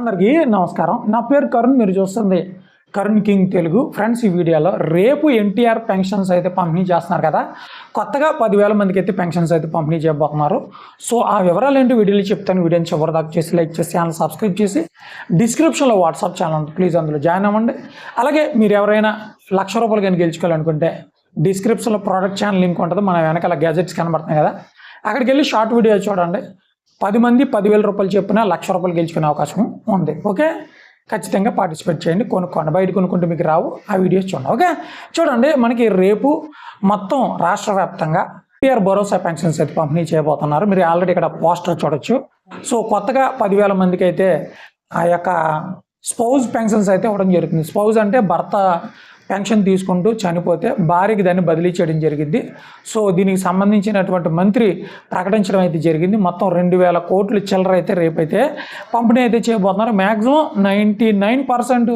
అందరికీ నమస్కారం. నా పేరు కరుణ్ మీరు చూస్తుంది కరుణ్ కింగ్ తెలుగు. ఫ్రెండ్స్ ఈ వీడియోలో రేపు ఎన్టీఆర్ పెన్షన్స్ అయితే పంపిణీ చేస్తున్నారు కదా. కొత్తగా పదివేల మందికి అయితే పెన్షన్స్ అయితే పంపిణీ చేయబోతున్నారు. సో ఆ వివరాలు ఏంటి వీడియోలో చెప్తాను. వీడియోని చివరి దాకా చేసి లైక్ చేసి ఛానల్ సబ్స్క్రైబ్ చేసి డిస్క్రిప్షన్లో వాట్సాప్ ఛానల్ ఉంది. ప్లీజ్ అందులో జాయిన్ అవ్వండి. అలాగే మీరు ఎవరైనా లక్ష రూపాయలు కానీ గెలుచుకోవాలనుకుంటే డిస్క్రిప్షన్లో ప్రోడక్ట్ ఛానల్ లింక్ ఉంటుంది. మన వెనకాల గ్యాజెట్స్ కనబడుతున్నాయి కదా. అక్కడికి వెళ్ళి షార్ట్ వీడియో చూడండి. పది మంది పదివేల రూపాయలు చెప్పిన లక్ష రూపాయలు గెలుచుకునే అవకాశం ఉంది. ఓకే? ఖచ్చితంగా పార్టిసిపేట్ చేయండి. కొనుక్కోండి. బయట కొనుక్కుంటే మీకు రావు. ఆ వీడియోస్ చూడండి. ఓకే? చూడండి మనకి రేపు మొత్తం రాష్ట్ర వ్యాప్తంగా ఎన్టీఆర్ భరోసా పెన్షన్స్ అయితే పంపిణీ చేయబోతున్నారు. మీరు ఆల్రెడీ ఇక్కడ పోస్టర్ చూడొచ్చు. సో కొత్తగా పదివేల మందికి అయితే ఆ యొక్క స్పౌజ్ పెన్షన్స్ అయితే ఇవ్వడం జరుగుతుంది. స్పౌజ్ అంటే భర్త పెన్షన్ తీసుకుంటూ చనిపోతే భార్యకి దాన్ని బదిలీ చేయడం జరిగింది. సో దీనికి సంబంధించినటువంటి మంత్రి ప్రకటించడం అయితే జరిగింది. మొత్తం రెండు వేల కోట్లు చిల్లర అయితే రేపైతే పంపిణీ అయితే చేయబోతున్నారు. మ్యాక్సిమం నైంటీ నైన్ పర్సెంట్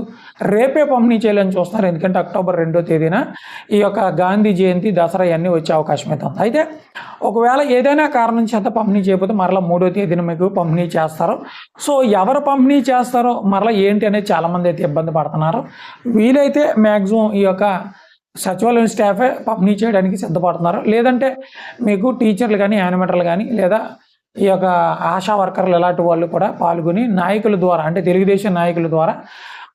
రేపే పంపిణీ చేయాలని చూస్తున్నారు. ఎందుకంటే అక్టోబర్ రెండో తేదీన ఈ యొక్క గాంధీ జయంతి దసరా ఇవన్నీ వచ్చే అవకాశం అయితే ఉంది. అయితే ఒకవేళ ఏదైనా కారణం చేత పంపిణీ చేయకపోతే మరలా మూడో తేదీన మీకు పంపిణీ చేస్తారు. సో ఎవరు పంపిణీ చేస్తారో మరలా ఏంటి అనేది చాలామంది అయితే ఇబ్బంది పడుతున్నారు. వీలైతే మ్యాక్సిమం ఈ యొక్క సచివాలయం స్టాఫే పంపిణీ చేయడానికి సిద్ధపడుతున్నారు. లేదంటే మీకు టీచర్లు కానీ యానిమేటర్లు కానీ లేదా ఈ యొక్క ఆశా వర్కర్లు ఇలాంటి వాళ్ళు కూడా పాల్గొని నాయకుల ద్వారా అంటే తెలుగుదేశం నాయకుల ద్వారా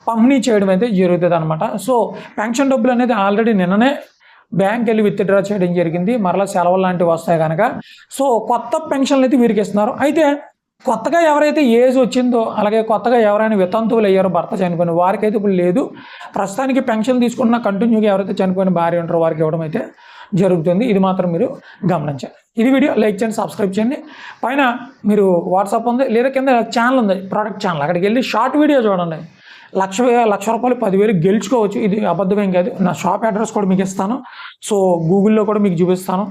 పంపిణీ చేయడం అయితే జరుగుతుంది అనమాట సో పెన్షన్ డబ్బులు అనేది ఆల్రెడీ నిన్ననే బ్యాంక్ వెళ్ళి విత్డ్రా చేయడం జరిగింది. మరలా సెలవులు లాంటివి వస్తాయి కనుక సో కొత్త పెన్షన్లు అయితే వీరికి ఇస్తున్నారు. అయితే కొత్తగా ఎవరైతే ఏజ్ వచ్చిందో అలాగే కొత్తగా ఎవరైనా వితంతువులు అయ్యారో భర్త చనిపోయిన వారికైతే ఇప్పుడు లేదు. ప్రస్తుతానికి పెన్షన్ తీసుకున్న కంటిన్యూగా ఎవరైతే చనిపోయిన భార్య ఉంటారో వారికి ఇవ్వడం అయితే జరుగుతుంది. ఇది మాత్రం మీరు గమనించాలి. ఇది వీడియో లైక్ చేయండి సబ్స్క్రైబ్ చేయండి. పైన మీరు వాట్సాప్ ఉంది లేదా కింద ఛానల్ ఉంది ప్రోడక్ట్ ఛానల్. అక్కడికి వెళ్ళి షార్ట్ వీడియో చూడండి. లక్ష లక్ష రూపాయలు పదివేలు గెలుచుకోవచ్చు. ఇది అబద్ధమేం కాదు. నా షాప్ అడ్రస్ కూడా మీకు ఇస్తాను. సో గూగుల్లో కూడా మీకు చూపిస్తాను.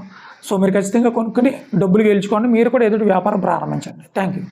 సో మీరు ఖచ్చితంగా కొనుక్కొని డబ్బులు గెలుచుకోండి. మీరు కూడా ఎదుటి వ్యాపారం ప్రారంభించండి. Thank you